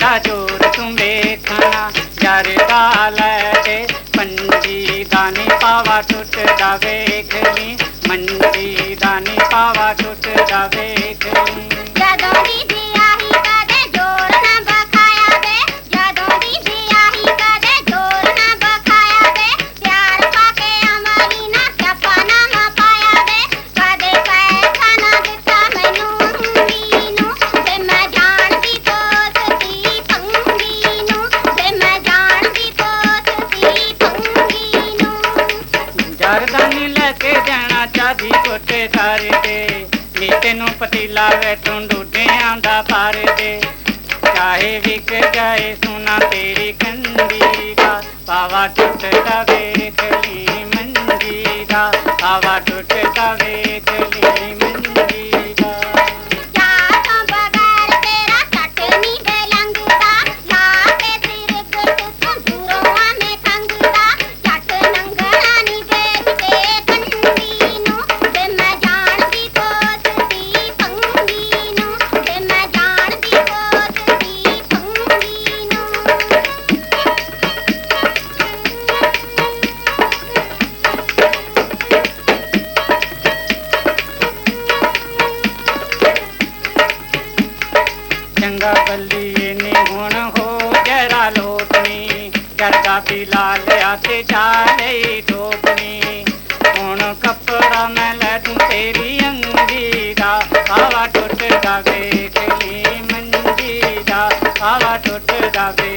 दा ज़ोर तुम्बे खाना जार डाले पंजी दानी पावा टूट जावे खली, मंजी दानी पावा टूट जावे ਜਾਣਾ ਚਾਦੀ ਕੋਟੇ ਧਾਰੇ ਤੇ। ਨੀ ਤੈਨੂੰ ਪਤੀਲਾ ਵੇ ਤੂੰ ਡੂਡਿਆਂ ਦਾ ਪਾਰ ਦੇ ਚਾਹੇ ਵਿਕ ਜਾਏ ਸੁਨਾ ਤੇਰੀ ਕੰਦੀ ਦਾ। ਪਾਵਾ ਟੁੱਟਦਾ ਵੇਖ ਲਈ ਮੰਜੀ ਦਾ। ਪਾਵਾ ਟੁੱਟਦਾ ਵੇਖ ਲਈ चंगा बल्ली ने गुण हो गहरा लोटनी। जरदा पीला लिया आते चाले टोपनी। हूँ कपड़ा मैं ले तू तेरी अंगी हवा आवा टुट जावे गली मंजी दा आवा टुट जावे